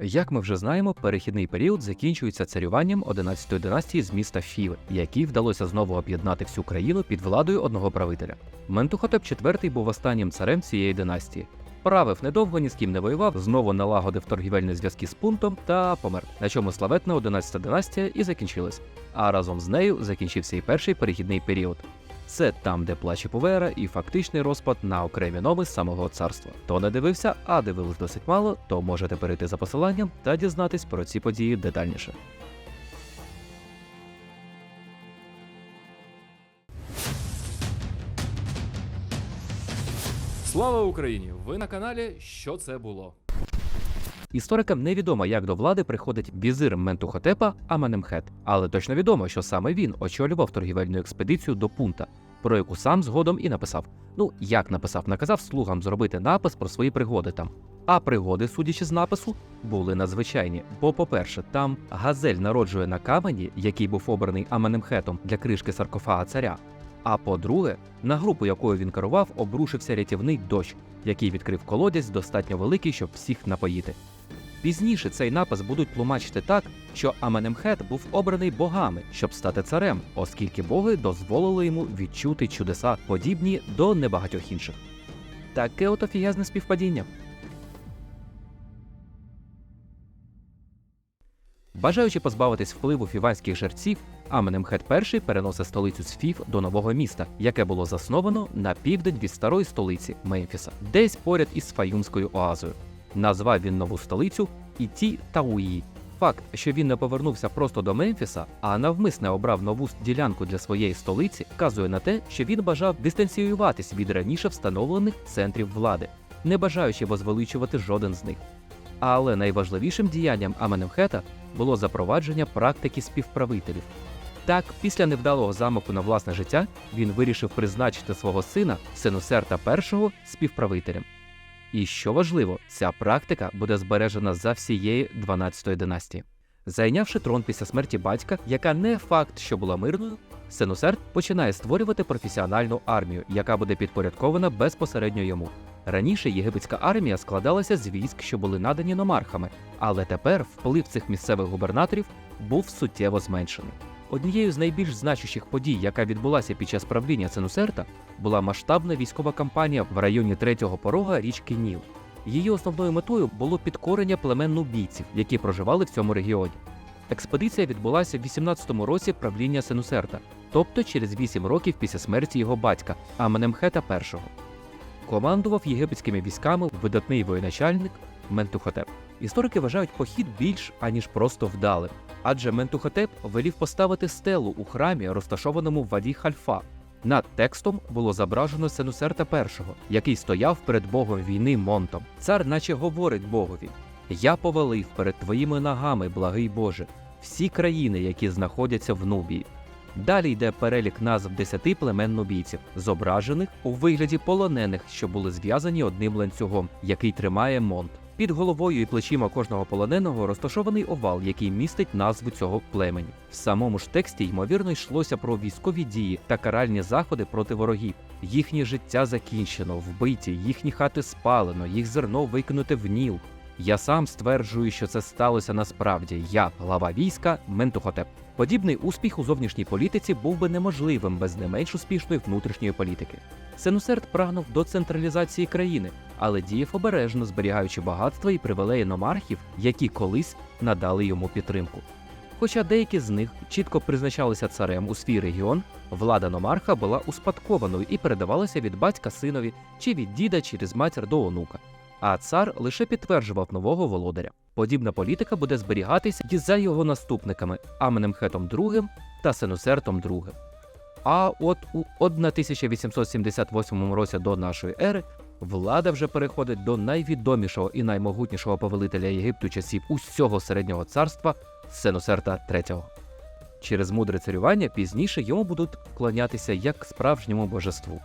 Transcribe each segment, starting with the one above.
Як ми вже знаємо, перехідний період закінчується царюванням 11-ї династії з міста Фіви, якій вдалося знову об'єднати всю країну під владою одного правителя. Ментухотеп IV був останнім царем цієї династії. Правив недовго, ні з ким не воював, знову налагодив торгівельні зв'язки з пунктом та помер, на чому славетна 11-та династія і закінчилась. А разом з нею закінчився і перший перехідний період. Це там, де плаче Повера, і фактичний розпад на окремі нови самого царства. Хто не дивився, а дивились досить мало, то можете перейти за посиланням та дізнатись про ці події детальніше. Слава Україні! Ви на каналі Що це було? Історикам невідомо, як до влади приходить візир Ментухотепа Аменемхет, але точно відомо, що саме він очолював торгівельну експедицію до пункта, про яку сам згодом і написав. Ну як написав, наказав слугам зробити напис про свої пригоди там. А пригоди, судячи з напису, були надзвичайні. Бо, по-перше, там газель народжує на камені, який був обраний Аменемхетом для кришки саркофага царя. А по-друге, на групу, якою він керував, обрушився рятівний дощ, який відкрив колодязь достатньо великий, щоб всіх напоїти. Пізніше цей напис будуть тлумачити так, що Аменемхет був обраний богами, щоб стати царем, оскільки боги дозволили йому відчути чудеса, подібні до небагатьох інших. Таке от офігезне співпадіння. Бажаючи позбавитись впливу фіванських жерців, Аменемхет І переносить столицю з Фів до нового міста, яке було засновано на південь від старої столиці Мемфіса, десь поряд із Фаюмською оазою. Назвав він нову столицю Іті Тауї. Факт, що він не повернувся просто до Мемфіса, а навмисне обрав нову ділянку для своєї столиці, вказує на те, що він бажав дистанціюватись від раніше встановлених центрів влади, не бажаючи возвеличувати жоден з них. Але найважливішим діянням Аменемхета було запровадження практики співправителів. Так, після невдалого замаху на власне життя він вирішив призначити свого сина Сенусерта І співправителем. І що важливо, ця практика буде збережена за всієї 12-ї династії. Зайнявши трон після смерті батька, яка не факт, що була мирною, Сенусерт починає створювати професіональну армію, яка буде підпорядкована безпосередньо йому. Раніше єгипетська армія складалася з військ, що були надані номархами, але тепер вплив цих місцевих губернаторів був суттєво зменшений. Однією з найбільш значущих подій, яка відбулася під час правління Сенусерта, була масштабна військова кампанія в районі третього порога річки Ніл. Її основною метою було підкорення племен нубійців, які проживали в цьому регіоні. Експедиція відбулася в 18-му році правління Сенусерта, тобто через 8 років після смерті його батька Аменемхета І. Командував єгипетськими військами видатний воєначальник Ментухотеп. Історики вважають похід більш аніж просто вдалим, адже Ментухотеп велів поставити стелу у храмі, розташованому в Ваді Хальфа. Над текстом було зображено Сенусерта І, який стояв перед богом війни Монтом. Цар наче говорить богові: Я повелив перед твоїми ногами, благий Боже, всі країни, які знаходяться в Нубії. Далі йде перелік назв десяти племен нубійців, зображених у вигляді полонених, що були зв'язані одним ланцюгом, який тримає Монт. Під головою і плечима кожного полоненого розташований овал, який містить назву цього племені. В самому ж тексті ймовірно йшлося про військові дії та каральні заходи проти ворогів. Їхнє життя закінчено, вбиті, їхні хати спалено, їх зерно викинуте в ніл. Я сам стверджую, що це сталося насправді. Я глава війська Ментухотеп. Подібний успіх у зовнішній політиці був би неможливим без не менш успішної внутрішньої політики. Сенусерт прагнув до централізації країни, але діяв обережно, зберігаючи багатства і привілеї номархів, які колись надали йому підтримку. Хоча деякі з них чітко призначалися царем у свій регіон, влада номарха була успадкованою і передавалася від батька синові чи від діда через матір до онука. А цар лише підтверджував нового володаря. Подібна політика буде зберігатися і за його наступниками Аменемхетом II та Сенусертом II. А от у 1878 році до нашої ери влада вже переходить до найвідомішого і наймогутнішого повелителя Єгипту часів усього середнього царства Сенусерта III. Через мудре царювання пізніше йому будуть вклонятися як справжньому божеству.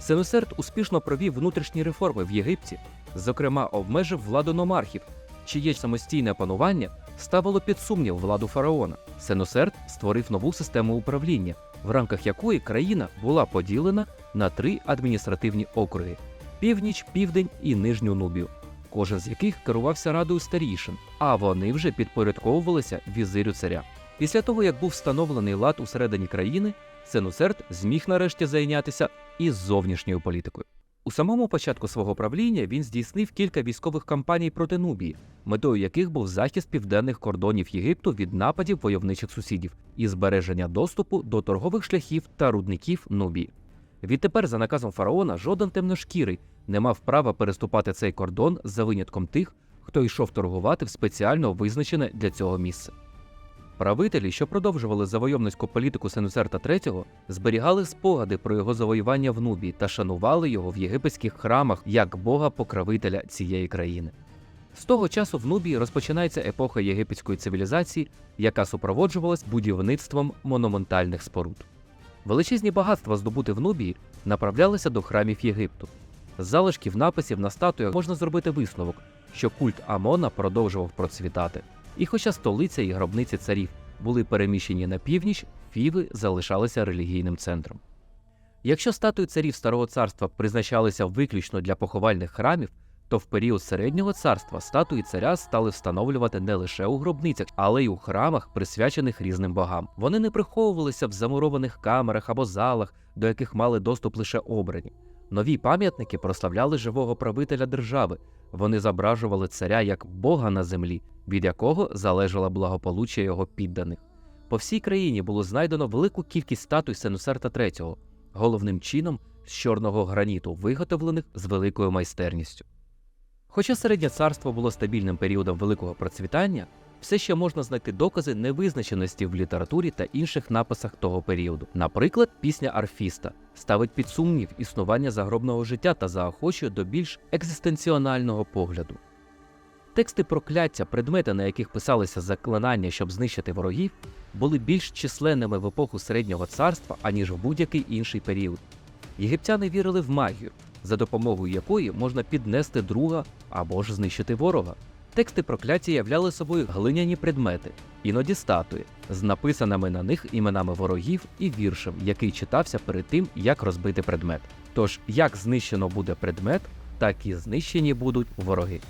Сенусерт успішно провів внутрішні реформи в Єгипті, зокрема обмежив владу номархів, чиє самостійне панування ставило під сумнів владу фараона. Сенусерт створив нову систему управління, в рамках якої країна була поділена на три адміністративні округи: північ, південь і нижню Нубію. кожен з яких керувався радою старішин, а вони вже підпорядковувалися візирю царя. Після того, як був встановлений лад усередині країни, Сенусерт зміг нарешті зайнятися і зовнішньою політикою. У самому початку свого правління він здійснив кілька військових кампаній проти Нубії, метою яких був захист південних кордонів Єгипту від нападів войовничих сусідів і збереження доступу до торгових шляхів та рудників Нубії. Відтепер, за наказом фараона, жоден темношкірий не мав права переступати цей кордон за винятком тих, хто йшов торгувати в спеціально визначене для цього місце. Правителі, що продовжували завойовницьку політику Сенусерта III, зберігали спогади про його завоювання в Нубії та шанували його в єгипетських храмах як бога-покровителя цієї країни. З того часу в Нубії розпочинається епоха єгипетської цивілізації, яка супроводжувалась будівництвом монументальних споруд. Величезні багатства, здобути в Нубії, направлялися до храмів Єгипту. З залишків написів на статуях можна зробити висновок, що культ Амона продовжував процвітати. І хоча столиця і гробниці царів були переміщені на північ, Фіви залишалися релігійним центром. Якщо статуї царів Старого царства призначалися виключно для поховальних храмів, то в період середнього царства статуї царя стали встановлювати не лише у гробницях, але й у храмах, присвячених різним богам. Вони не приховувалися в замурованих камерах або залах, до яких мали доступ лише обрані. Нові пам'ятники прославляли живого правителя держави. Вони зображували царя як бога на землі, від якого залежало благополуччя його підданих. По всій країні було знайдено велику кількість статуй Сенусерта III, головним чином з чорного граніту, виготовлених з великою майстерністю. Хоча середнє царство було стабільним періодом великого процвітання, все ще можна знайти докази невизначеності в літературі та інших написах того періоду. Наприклад, пісня Арфіста ставить під сумнів існування загробного життя та заохочує до більш екзистенціонального погляду. Тексти прокляття, предмети, на яких писалися заклинання, щоб знищити ворогів, були більш численними в епоху середнього царства, аніж в будь-який інший період. Єгиптяни вірили в магію, за допомогою якої можна піднести друга або ж знищити ворога. Тексти прокляття являли собою глиняні предмети, іноді статуї, з написаними на них іменами ворогів і віршем, який читався перед тим, як розбити предмет. Тож, як знищено буде предмет, так і знищені будуть вороги.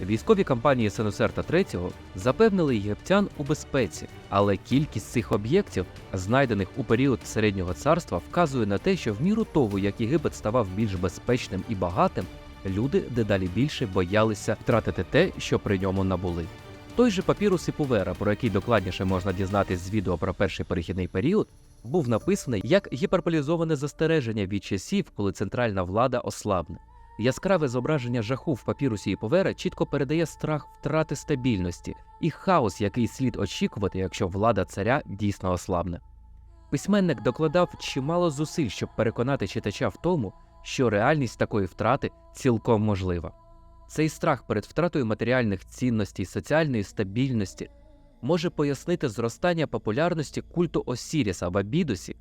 Військові кампанії Сенусерта III запевнили єгиптян у безпеці, але кількість цих об'єктів, знайдених у період середнього царства, вказує на те, що в міру того, як Єгипет ставав більш безпечним і багатим, люди дедалі більше боялися втратити те, що при ньому набули. Той же папірус Іпувера, про який докладніше можна дізнатись з відео про перший перехідний період, був написаний як гіперполізоване застереження від часів, коли центральна влада ослабне. Яскраве зображення жаху в папірусі Іповера чітко передає страх втрати стабільності і хаос, який слід очікувати, якщо влада царя дійсно ослабне. Письменник докладав чимало зусиль, щоб переконати читача в тому, що реальність такої втрати цілком можлива. Цей страх перед втратою матеріальних цінностей, соціальної стабільності може пояснити зростання популярності культу Осіріса в Абідосі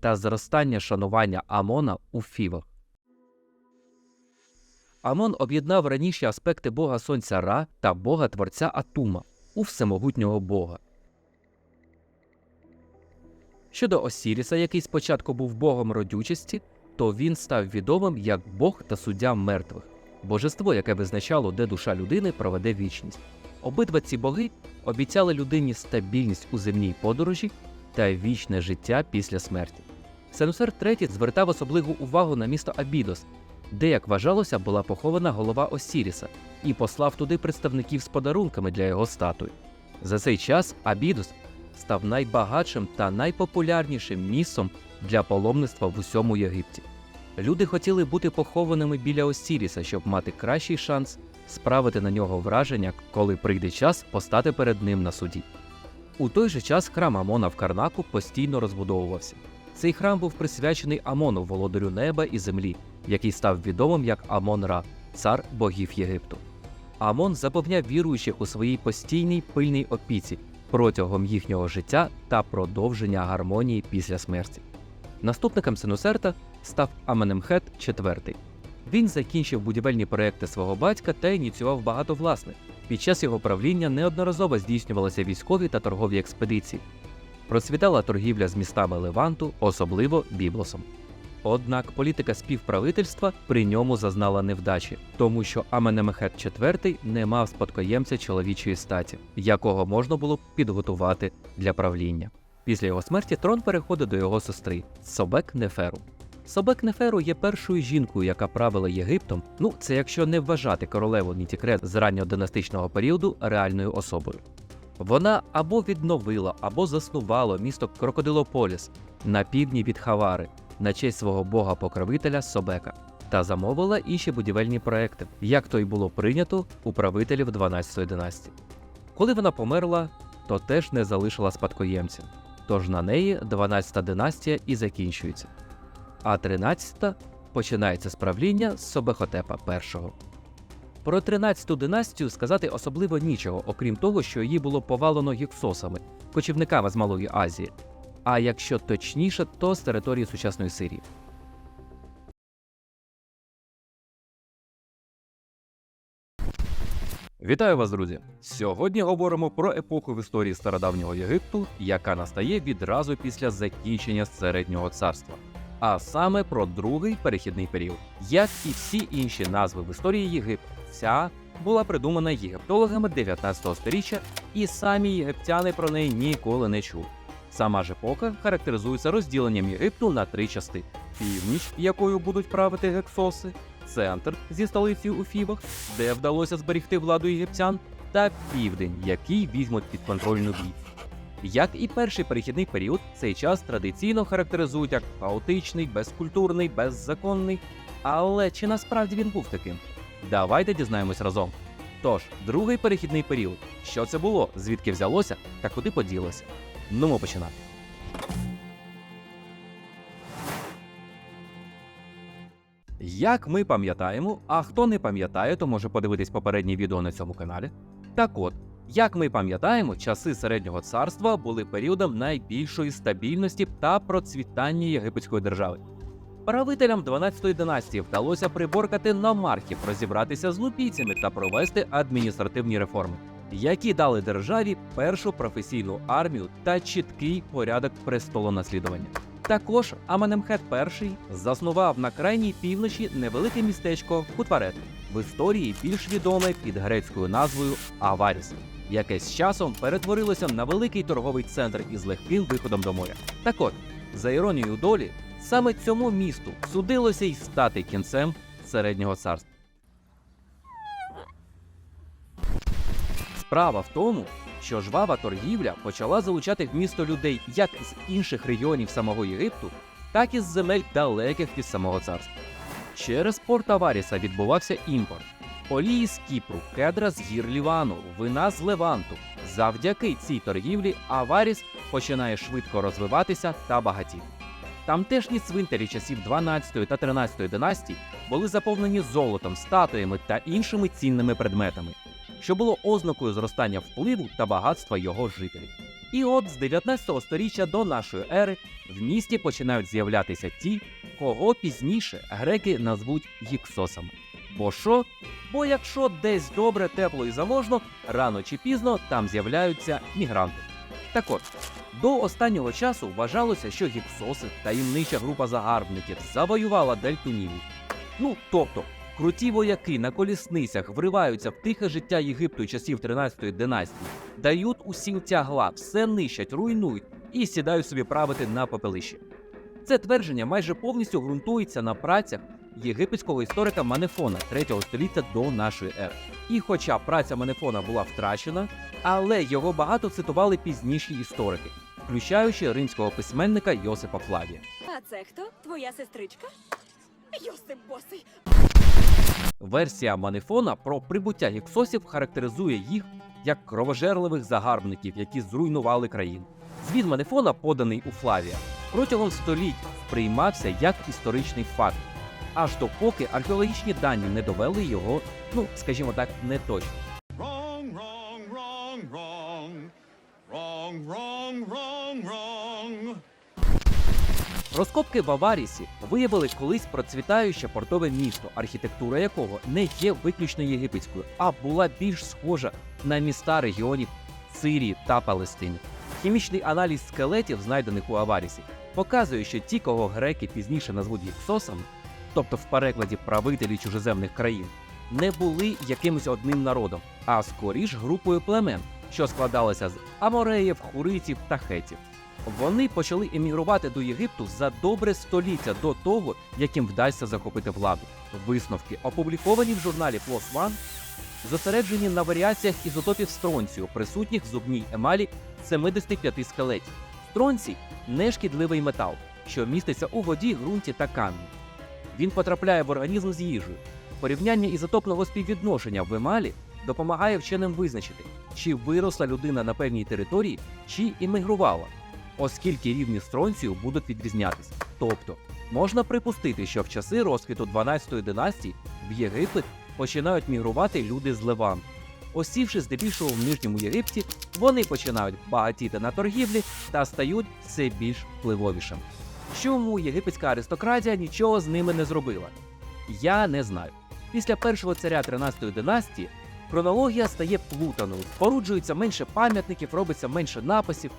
та зростання шанування Амона у Фівах. Амон об'єднав раніше аспекти бога сонця Ра та бога творця Атума у всемогутнього бога. Щодо Осіріса, який спочатку був богом родючості, то він став відомим як бог та суддя мертвих, божество, яке визначало, де душа людини проведе вічність. Обидва ці боги обіцяли людині стабільність у земній подорожі та вічне життя після смерті. Сенусер III звертав особливу увагу на місто Абідос, де, як вважалося, була похована голова Осіріса, і послав туди представників з подарунками для його статуї. За цей час Абідос став найбагатшим та найпопулярнішим місцем для паломництва в усьому Єгипті. Люди хотіли бути похованими біля Осіріса, щоб мати кращий шанс справити на нього враження, коли прийде час постати перед ним на суді. У той же час храм Амона в Карнаку постійно розбудовувався. Цей храм був присвячений Амону, володарю неба і землі, який став відомим як Амон-Ра, цар богів Єгипту. Амон запевняв віруючих у своїй постійній пильній опіці протягом їхнього життя та продовження гармонії після смерті. Наступником Сенусерта став Аменемхет IV. Він закінчив будівельні проекти свого батька та ініціював багато власних. Під час його правління неодноразово здійснювалися військові та торгові експедиції. Процвітала торгівля з містами Леванту, особливо Біблосом. Однак політика співправительства при ньому зазнала невдачі, тому що Аменемхет IV не мав спадкоємця чоловічої статі, якого можна було б підготувати для правління. Після його смерті трон переходить до його сестри Собек Неферу. Собек Неферу є першою жінкою, яка правила Єгиптом. Ну, це якщо не вважати королеву Нітікрет з ранньодинастичного періоду реальною особою. Вона або відновила, або заснувала місто Крокодилополіс на півдні від Хавари на честь свого бога-покровителя Собека та замовила інші будівельні проекти, як то й було прийнято у правителів 12-ї династії. Коли вона померла, то теж не залишила спадкоємця, тож на неї 12-та династія і закінчується. А 13-та починається з правління Собехотепа І. Про 13-ту династію сказати особливо нічого, окрім того, що її було повалено гіксосами, кочівниками з Малої Азії, а якщо точніше, то з території сучасної Сирії. Вітаю вас, друзі! Сьогодні говоримо про епоху в історії стародавнього Єгипту, яка настає відразу після закінчення середнього царства, а саме про другий перехідний період. Як і всі інші назви в історії Єгипту, ця була придумана єгиптологами 19 століття, і самі єгиптяни про неї ніколи не чули. Сама ж епоха характеризується розділенням Єгипту на три частини: північ, якою будуть правити гексоси, центр зі столицею у Фівах, де вдалося зберегти владу єгиптян, та південь, який візьмуть під контроль нубій. Як і перший перехідний період, цей час традиційно характеризують як хаотичний, безкультурний, беззаконний. Але чи насправді він був таким? Давайте дізнаємось разом. Тож, другий перехідний період. Що це було, звідки взялося та куди поділося? Ну, ми починати. Як ми пам'ятаємо, а хто не пам'ятає, то може подивитись попереднє відео на цьому каналі. Так от, як ми пам'ятаємо, часи середнього царства були періодом найбільшої стабільності та процвітання єгипетської держави. Правителям 12-ї династії вдалося приборкати номархів, розібратися з лупійцями та провести адміністративні реформи, які дали державі першу професійну армію та чіткий порядок престолонаслідування. Також Аменемхет І заснував на крайній півночі невелике містечко Кутварет, в історії більш відоме під грецькою назвою Аваріс, яке з часом перетворилося на великий торговий центр із легким виходом до моря. Так от, за іронією долі, саме цьому місту судилося й стати кінцем середнього царства. Справа в тому, що жвава торгівля почала залучати в місто людей як з інших регіонів самого Єгипту, так і з земель далеких від самого царства. Через порт Аваріса відбувався імпорт олії з Кіпру, кедра з гір Лівану, вина з Леванту. Завдяки цій торгівлі Аваріс починає швидко розвиватися та багатіти. Тамтешні цвинтарі часів 12 та 13 династій були заповнені золотом, статуями та іншими цінними предметами, що було ознакою зростання впливу та багатства його жителів. І от з 19 століття до нашої ери в місті починають з'являтися ті, кого пізніше греки назвуть гіксосами. Бо що? Бо якщо десь добре, тепло і заможно, рано чи пізно там з'являються мігранти. Так от, до останнього часу вважалося, що гіксоси, таємнича група загарбників, завоювала дельту Нілу. Ну тобто, круті вояки на колісницях вриваються в тихе життя Єгипту часів 13-ї династії, дають усім тягла, все нищать, руйнують і сідають собі правити на попелищі. Це твердження майже повністю ґрунтується на працях єгипетського історика Манефона 3 століття до нашої ери. І хоча праця Манефона була втрачена, але його багато цитували пізніші історики, включаючи римського письменника Йосипа Флавія. А це хто? Твоя сестричка? Йосип Босий. Версія Манефона про прибуття гіксосів характеризує їх як кровожерливих загарбників, які зруйнували країну. Звіт Манефона, поданий у Флавія, протягом століть сприймався як історичний факт, аж допоки археологічні дані не довели його, ну скажімо так, wrong, wrong. Розкопки в Аварісі виявили колись процвітаюче портове місто, архітектура якого не є виключно єгипетською, а була більш схожа на міста регіонів Сирії та Палестини. Хімічний аналіз скелетів, знайдених у Аварісі, показує, що ті, кого греки пізніше назвуть гіксосами, тобто в перекладі правителі чужеземних країн, не були якимось одним народом, а скоріш групою племен, що складалася з амореїв, хуритів та хетів. Вони почали емігрувати до Єгипту за добре століття до того, як їм вдасться захопити владу. Висновки, опубліковані в журналі PLOS ONE, зосереджені на варіаціях ізотопів стронцію, присутніх в зубній емалі 75 скелетів. Стронцій нешкідливий метал, що міститься у воді, ґрунті та камені. Він потрапляє в організм з їжею. Порівняння ізотопного співвідношення в емалі допомагає вченим визначити, чи виросла людина на певній території, чи іммігрувала, оскільки рівні стронцію будуть відрізнятися. Тобто, можна припустити, що в часи розквіту 12-ї династії в Єгипет починають мігрувати люди з Леванту. Осівши здебільшого в Нижньому Єгипті, вони починають багатіти на торгівлі та стають все більш впливовішими. Чому єгипетська аристократія нічого з ними не зробила? Я не знаю. Після першого царя 13-ї династії хронологія стає плутаною, споруджується менше пам'ятників, робиться менше написів.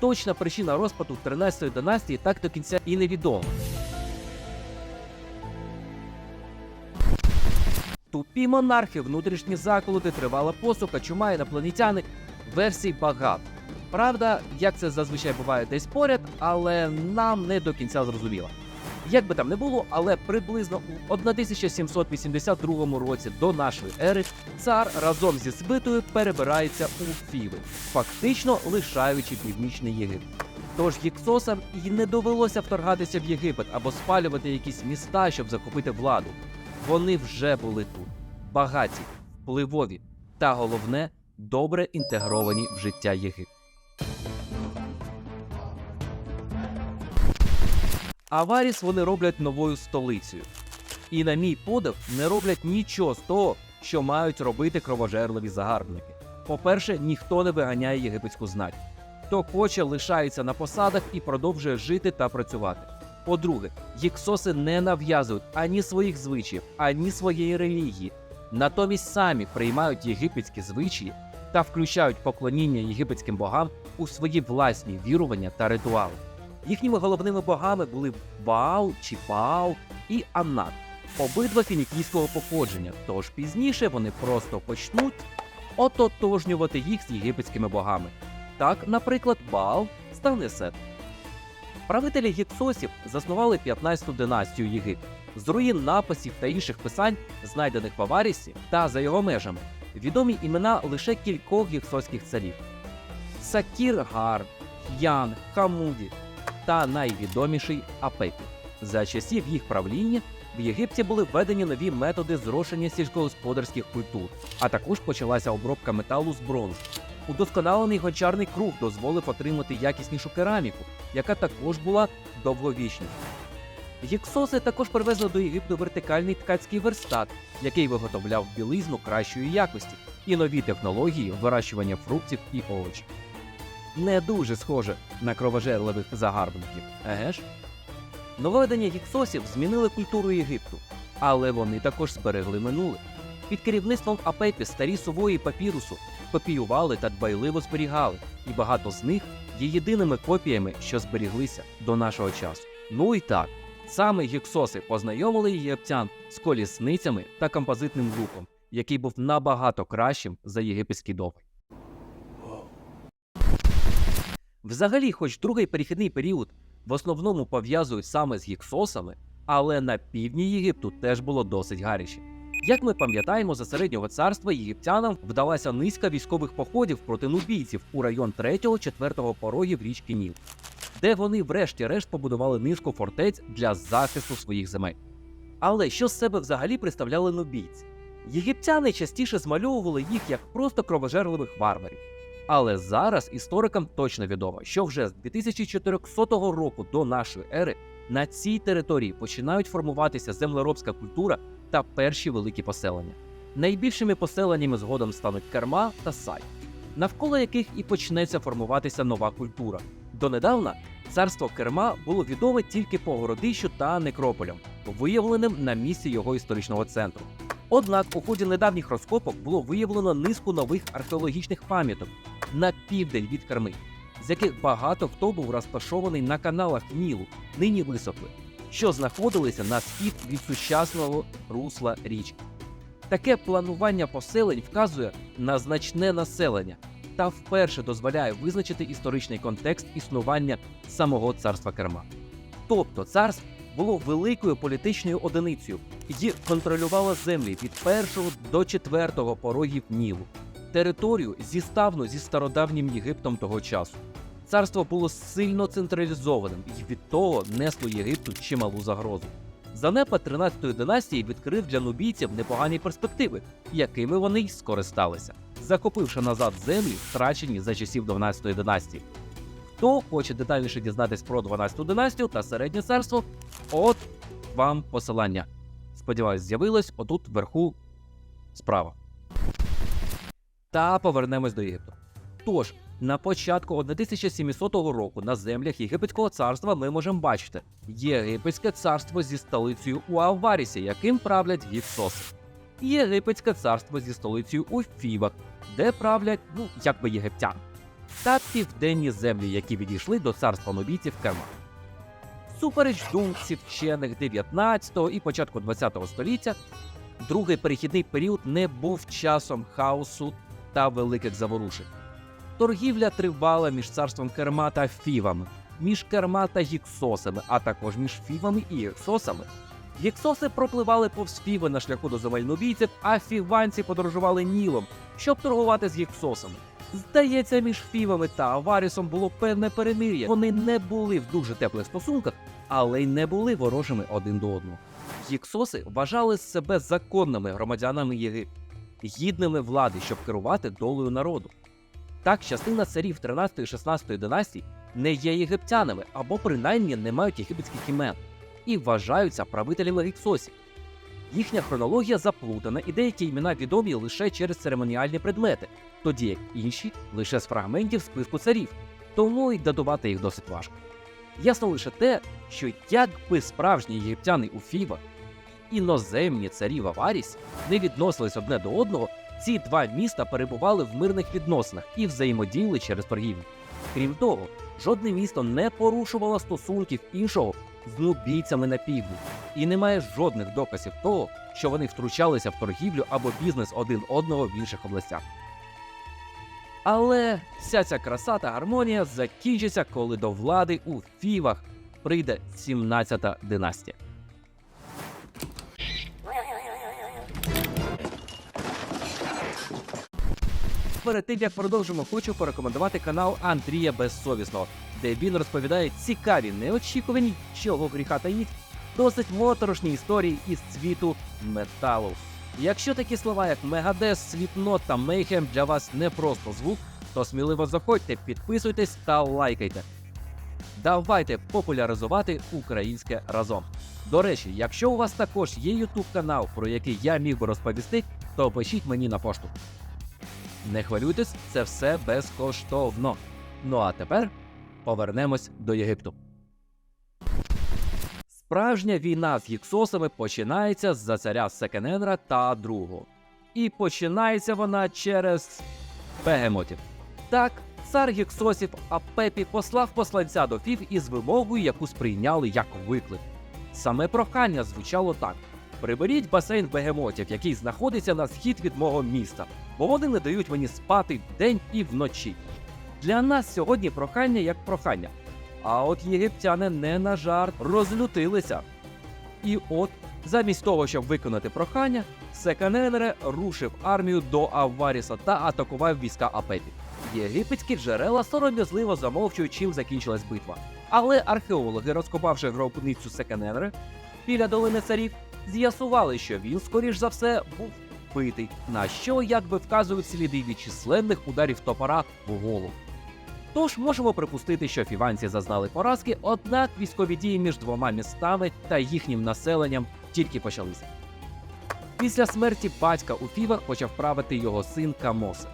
Точна причина розпаду 13-ї династії так до кінця і невідома. Тупі монархи, внутрішні заколоти, тривала посуха, чума інопланетяни. Версій багато. Правда, як це зазвичай буває десь поряд, але нам не до кінця зрозуміло. Як би там не було, але приблизно у 1782 році до нашої ери цар разом зі свитою перебирається у Фіви, фактично лишаючи північний Єгипет. Тож гіксосам і не довелося вторгатися в Єгипет або спалювати якісь міста, щоб захопити владу. Вони вже були тут, багаті, впливові та головне добре інтегровані в життя Єгипту. Аваріс вони роблять новою столицею. І на мій подив не роблять нічого з того, що мають робити кровожерливі загарбники. По-перше, ніхто не виганяє єгипетську знать. Хто хоче, лишається на посадах і продовжує жити та працювати. По-друге, гіксоси не нав'язують ані своїх звичаїв, ані своєї релігії. Натомість самі приймають єгипетські звичаї та включають поклоніння єгипетським богам у свої власні вірування та ритуали. Їхніми головними богами були Баал чи Паал і Аннат, обидва фінікійського походження, тож пізніше вони просто почнуть ототожнювати їх з єгипетськими богами. Так, наприклад, Баал стане Сет. Правителі гіксосів заснували 15-ту династію Єгипту. З руїн написів та інших писань, знайдених в Аварісі та за його межами, відомі імена лише кількох гіксоських царів: Сакір Гар, Ян, Хамуді та найвідоміший Апепі. За часів їх правління в Єгипті були введені нові методи зрошення сільськогосподарських культур, а також почалася обробка металу з бронзи. Удосконалений гончарний круг дозволив отримати якіснішу кераміку, яка також була довговічною. Гіксоси також привезли до Єгипту вертикальний ткацький верстат, який виготовляв білизну кращої якості, і нові технології вирощування фруктів і овочів. Не дуже схоже на кровожерливих загарбників, еге ж? Нововведення гіксосів змінили культуру Єгипту, але вони також зберегли минуле. Під керівництвом Апепі старі сувої папірусу копіювали та дбайливо зберігали, і багато з них є єдиними копіями, що зберіглися до нашого часу. Ну і так, саме гіксоси познайомили єгиптян з колісницями та композитним луком, який був набагато кращим за єгипетський довгий. Взагалі, хоч другий перехідний період в основному пов'язують саме з гіксосами, але на півдні Єгипту теж було досить гаряче. Як ми пам'ятаємо, за середнього царства єгиптянам вдалася низка військових походів проти нубійців у район 3-4 порогів річки Ніл, де вони врешті-решт побудували низку фортець для захисту своїх земель. Але що з себе взагалі представляли нубійці? Єгиптяни частіше змальовували їх як просто кровожерливих варварів. Але зараз історикам точно відомо, що вже з 2400 року до нашої ери на цій території починають формуватися землеробська культура та перші великі поселення. Найбільшими поселеннями згодом стануть Керма та Сай, навколо яких і почнеться формуватися нова культура. Донедавна царство Керма було відоме тільки по городищу та некрополям, виявленим на місці його історичного центру. Однак у ході недавніх розкопок було виявлено низку нових археологічних пам'яток на південь від Керми. з яких багато хто був розташований на каналах Нілу, нині висохли, що знаходилися на схід від сучасного русла річки. Таке планування поселень вказує на значне населення та вперше дозволяє визначити історичний контекст існування самого царства Керма. Тобто царство було великою політичною одиницею і контролювало землі від першого до четвертого порогів Нілу, територію зіставну зі стародавнім Єгиптом того часу. Царство було сильно централізованим і від того несло Єгипту чималу загрозу. Занепад 13-ї династії відкрив для нубійців непогані перспективи, якими вони й скористалися, захопивши назад землі, втрачені за часів 12-ї династії. Хто хоче детальніше дізнатись про 12-ту династію та середнє царство, от вам посилання. Сподіваюсь, з'явилось отут вверху справа. Та повернемось до Єгипту. Тож, на початку 1700 року на землях Єгипетського царства ми можемо бачити Єгипетське царство зі столицею у Аварісі, яким правлять гіксоси. Єгипетське царство зі столицею у Фівах, де правлять, ну, якби єгиптяни. Та південні землі, які відійшли до царства нобійців Керма. Супереч думців вчених 19 і початку 20 століття, другий перехідний період не був часом хаосу та великих заворушень. Торгівля тривала між царством Керма та Фівами, між Керма та Гіксосами, а також між Фівами і Гіксосами. Гіксоси пропливали повз Фіви на шляху до земель нубійців, а фіванці подорожували Нілом, щоб торгувати з Гіксосами. Здається, між Фівами та Аварісом було певне перемир'я. Вони не були в дуже теплих стосунках, але й не були ворожими один до одного. Гіксоси вважали себе законними громадянами Єгипту, гідними влади, щоб керувати долею народу. Так, частина царів 13-16 династій не є єгиптянами або принаймні не мають єгипетських імен і вважаються правителями гіксосів. Їхня хронологія заплутана, і деякі імена відомі лише через церемоніальні предмети, тоді як інші лише з фрагментів списку царів, тому й датувати їх досить важко. Ясно лише те, що якби справжні єгиптяни у Фівах і іноземні царі в Аварісі не відносились одне до одного, ці два міста перебували в мирних відносинах і взаємодіяли через торгівлю. Крім того, жодне місто не порушувало стосунків іншого з нубійцями на півдні, і немає жодних доказів того, що вони втручалися в торгівлю або бізнес один одного в інших областях. Але вся ця краса та гармонія закінчиться, коли до влади у Фівах прийде 17-та династія. Перед тим як продовжимо, хочу порекомендувати канал Андрія Безсовісного, де він розповідає цікаві, неочікувані, чого гріха таїть, досить моторошні історії із світу металу. Якщо такі слова, як Мегадес, Сліпнот та Мейхем для вас не просто звук, то сміливо заходьте, підписуйтесь та лайкайте. Давайте популяризувати українське разом. До речі, якщо у вас також є YouTube канал, про який я міг би розповісти, то пишіть мені на пошту. Не хвилюйтесь, це все безкоштовно. Ну а тепер повернемось до Єгипту. Справжня війна з гіксосами починається з-за царя Секененра та другого. І починається вона через бегемотів. Так, цар гіксосів Апепі послав посланця до Фів із вимогою, яку сприйняли як виклик. Саме прохання звучало так: приберіть басейн бегемотів, який знаходиться на схід від мого міста, бо вони не дають мені спати вдень і вночі. Для нас сьогодні прохання як прохання. А от єгиптяни не на жарт розлютилися. І от, замість того, щоб виконати прохання, Секаненере рушив армію до Авваріса та атакував війська Апепі. Єгипетські джерела сором'язливо замовчують, чим закінчилась битва. Але археологи, розкопавши гробницю Секаненере біля долини царів, з'ясували, що він, скоріш за все, був вбитий, на що якби вказують сліди від численних ударів топора в голову. Тож можемо припустити, що фіванці зазнали поразки, однак військові дії між двома містами та їхнім населенням тільки почалися. Після смерті батька у Фівах почав правити його син Камосе.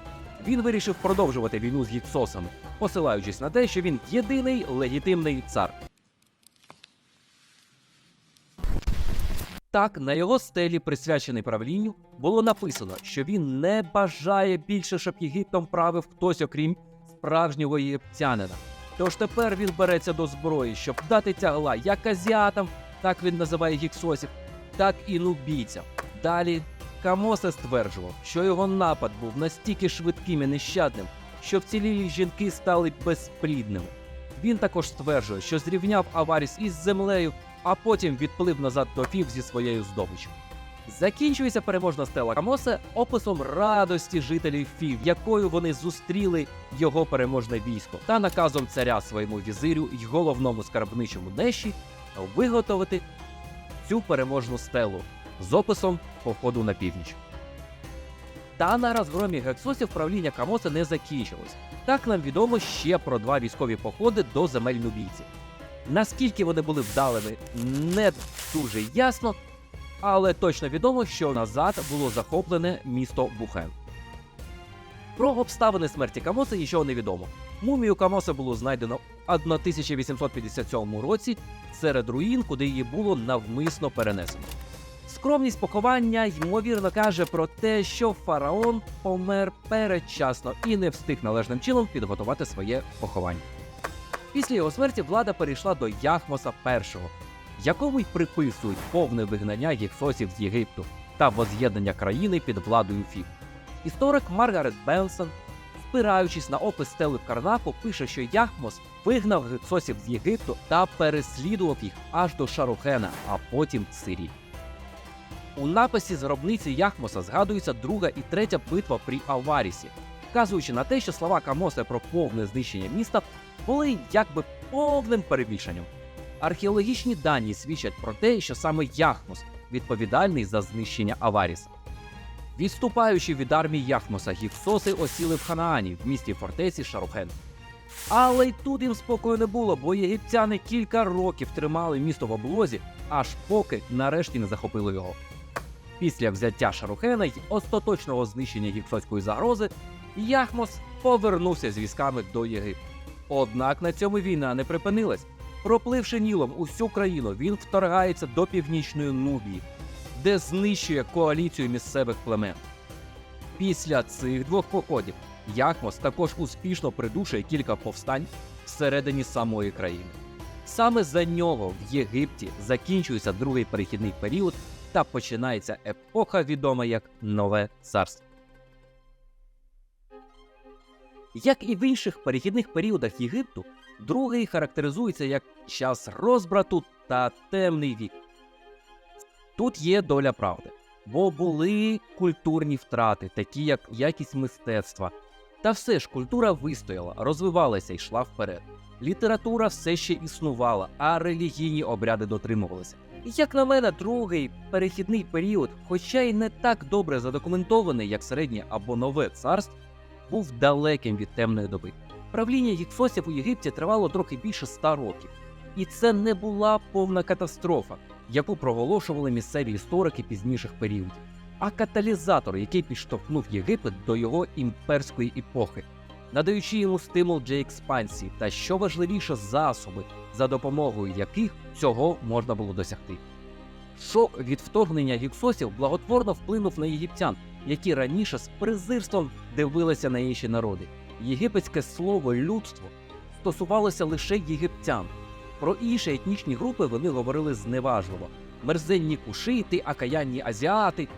Він вирішив продовжувати війну з гіксосами, посилаючись на те, що він єдиний легітимний цар. Так, на його стелі, присвячений правлінню, було написано, що він не бажає більше, щоб Єгиптом правив хтось, окрім справжнього єгиптянина. Тож тепер він береться до зброї, щоб дати тягла як азіатам, так він називає гіксосів, так і нубійцям. Далі Камосе стверджував, що його напад був настільки швидким і нещадним, що вцілілі жінки стали безплідними. Він також стверджує, що зрівняв Аваріс із землею, а потім відплив назад до Фів зі своєю здобиччю. Закінчується переможна стела Камосе описом радості жителів Фів, якою вони зустріли його переможне військо, та наказом царя своєму візирю й головному скарбничому Неші виготовити цю переможну стелу з описом походу на північ. Та на розгромі гексосів правління Камоса не закінчилось. Так нам відомо ще про два військові походи до земель нубійців. Наскільки вони були вдалими, не дуже ясно, але точно відомо, що назад було захоплене місто Бухен. Про обставини смерті Камоса нічого не відомо. Мумію Камоса було знайдено в 1857 році серед руїн, куди її було навмисно перенесено. Скромність поховання ймовірно каже про те, що фараон помер передчасно і не встиг належним чином підготувати своє поховання. Після його смерті влада перейшла до Яхмоса І, якому й приписують повне вигнання гіксосів з Єгипту та воз'єднання країни під владою Фів. Історик Маргарет Бенсон, спираючись на опис стели в Карнаку, пише, що Яхмос вигнав гіксосів з Єгипту та переслідував їх аж до Шарухена, а потім Сирії. У написі з Яхмоса згадується друга і третя битва при Аварісі, вказуючи на те, що слова Камоса про повне знищення міста були якби повним перебільшенням. Археологічні дані свідчать про те, що саме Яхмос відповідальний за знищення Аваріса. Відступаючи від армії Яхмоса, гіксоси осіли в Ханаані в місті фортеці Шарухен. Але й тут їм спокою не було, бо єгиптяни кілька років тримали місто в облозі, аж поки нарешті не захопили його. Після взяття Шарухена й остаточного знищення гіксоцької загрози Яхмос повернувся з військами до Єгипту. Однак на цьому війна не припинилась. Пропливши Нілом усю країну, він вторгається до північної Нубії, де знищує коаліцію місцевих племен. Після цих двох походів Яхмос також успішно придушує кілька повстань всередині самої країни. Саме за нього в Єгипті закінчується другий перехідний період та починається епоха, відома як Нове Царство. Як і в інших перехідних періодах Єгипту, другий характеризується як час розбрату та темний вік. Тут є доля правди, бо були культурні втрати, такі як якість мистецтва. Та все ж культура вистояла, розвивалася і йшла вперед. Література все ще існувала, а релігійні обряди дотримувалися. І Як на мене, другий перехідний період, хоча й не так добре задокументований, як середнє або нове царство, був далеким від темної доби. Правління гіксосів у Єгипті тривало трохи більше ста років, і це не була повна катастрофа, яку проголошували місцеві історики пізніших періодів, а каталізатор, який підштовхнув Єгипет до його імперської епохи, надаючи йому стимул для експансії та, що важливіше, засоби, за допомогою яких цього можна було досягти. Шок від вторгнення гіксосів благотворно вплинув на єгиптян, які раніше з презирством дивилися на інші народи. Єгипетське слово людство стосувалося лише єгиптян. Про інші етнічні групи вони говорили зневажливо: мерзенні кушити, акаянні азіати.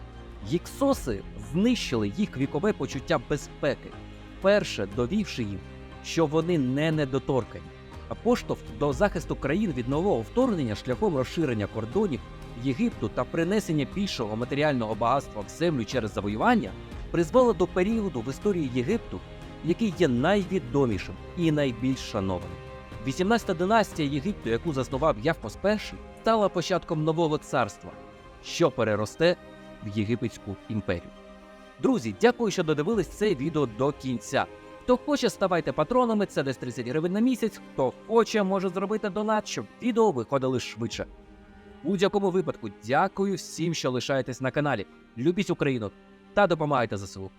Гіксоси знищили їх вікове почуття безпеки, перше довівши їм, що вони не недоторкані. А поштовх до захисту країн від нового вторгнення шляхом розширення кордонів Єгипту та принесення більшого матеріального багатства в землю через завоювання призвело до періоду в історії Єгипту, який є найвідомішим і найбільш шанованим. 18-та династія Єгипту, яку заснував Явпос І, стала початком нового царства, що переросте в Єгипетську імперію. Друзі, дякую, що додивились це відео до кінця. Хто хоче, ставайте патронами, це десь 30 гривень на місяць. Хто хоче, може зробити донат, щоб відео виходили швидше. У будь-якому випадку, дякую всім, що лишаєтесь на каналі. Любіть Україну та допомагайте ЗСУ.